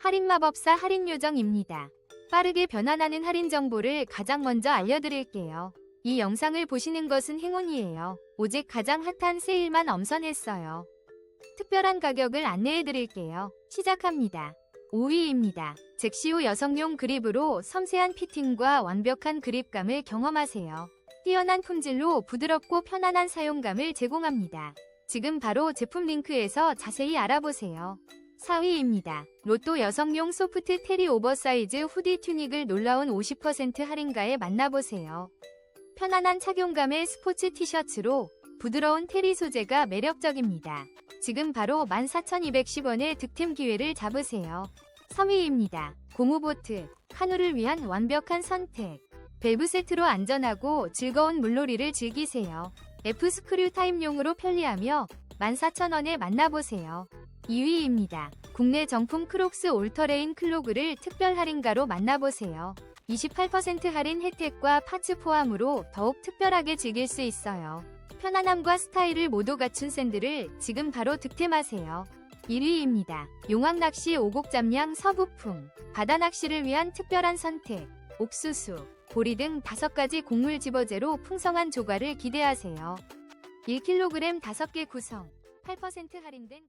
할인마법사 할인요정입니다. 빠르게 변환하는 할인 정보를 가장 먼저 알려드릴게요. 이 영상을 보시는 것은 행운이에요. 오직 가장 핫한 세일만 엄선했어요. 특별한 가격을 안내해드릴게요. 시작합니다. 5위입니다. 잭시오 여성용 그립으로 섬세한 피팅과 완벽한 그립감을 경험하세요. 뛰어난 품질로 부드럽고 편안한 사용감을 제공합니다. 지금 바로 제품 링크에서 자세히 알아보세요. 4위입니다. 로또 여성용 소프트 테리 오버사이즈 후디 튜닉을 놀라운 50% 할인가에 만나보세요. 편안한 착용감의 스포츠 티셔츠로 부드러운 테리 소재가 매력적입니다. 지금 바로 14,210원의 득템 기회를 잡으세요. 3위입니다. 고무보트, 카누를 위한 완벽한 선택. 밸브 세트로 안전하고 즐거운 물놀이를 즐기세요. F 스크류 타입용으로 편리하며 14,000원에 만나보세요. 2위입니다. 국내 정품 크록스 올터레인 클로그를 특별 할인가로 만나보세요. 28% 할인 혜택과 파츠 포함으로 더욱 특별하게 즐길 수 있어요. 편안함과 스타일을 모두 갖춘 샌들을 지금 바로 득템하세요. 1위입니다. 용왕낚시 오곡잠양 서부풍 바다 낚시를 위한 특별한 선택 옥수수, 보리 등 5가지 곡물 집어제로 풍성한 조과를 기대하세요. 1kg 5개 구성 8% 할인된